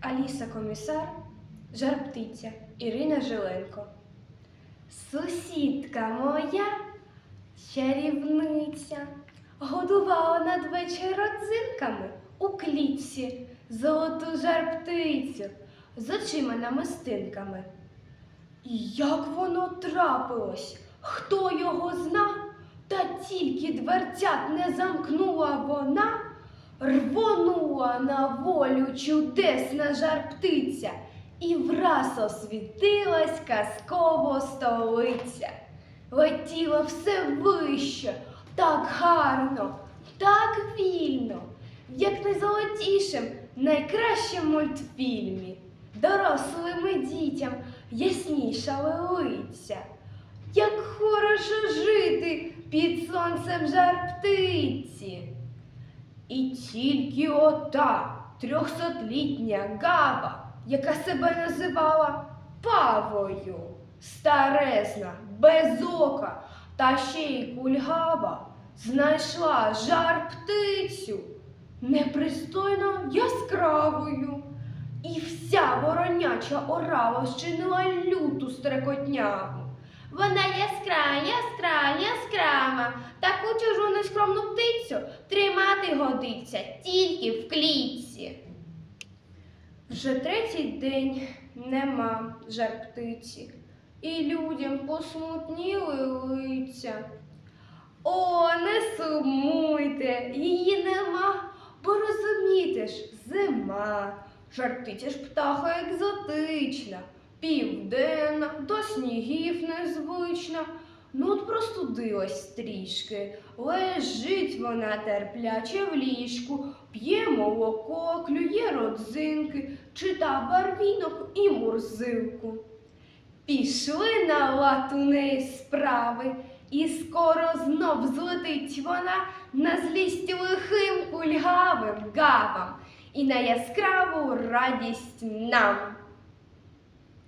Аліса Комісар, жар птиця Ірина Жиленко. Сусідка моя, чарівниця, годувала надвечір родзинками у клітці золоту жар птицю з очима намистинками. І як воно трапилось, хто його зна, та тільки дверцят не замкнула вона, рвонула на волю чудесна жар птиця, і враз освітилась казково столиця. Летіло все вище, так гарно, так вільно, як найзолотішим, найкращим мультфільмі. Дорослим і дітям ясніша лиця. Як хорошо жити під сонцем жар птиці. І тільки ота трьохсотлітня гава, яка себе називала павою, старезна, без ока та ще й кульгава, знайшла жар птицю непристойно яскравою. І вся вороняча орава щинила люту стрекотняву. Вона яскра, яскра, яскрава, таку чужу нескромну птицю тримати годиться тільки в клітці. Вже третій день нема жар птиці, і людям посмутніли лиця. О, не сумуйте, її нема, бо розумієте ж, зима. Жартиця ж птаха екзотична, південна, до снігів незвична. Ну от простудилась трішки, лежить вона терпляче в ліжку, п'є молоко, клює родзинки, чита барвінок і мурзилку. Пішли на неї справи, і скоро знов злетить вона на злість лихим кульгавим гавам і на яскраву радість нам.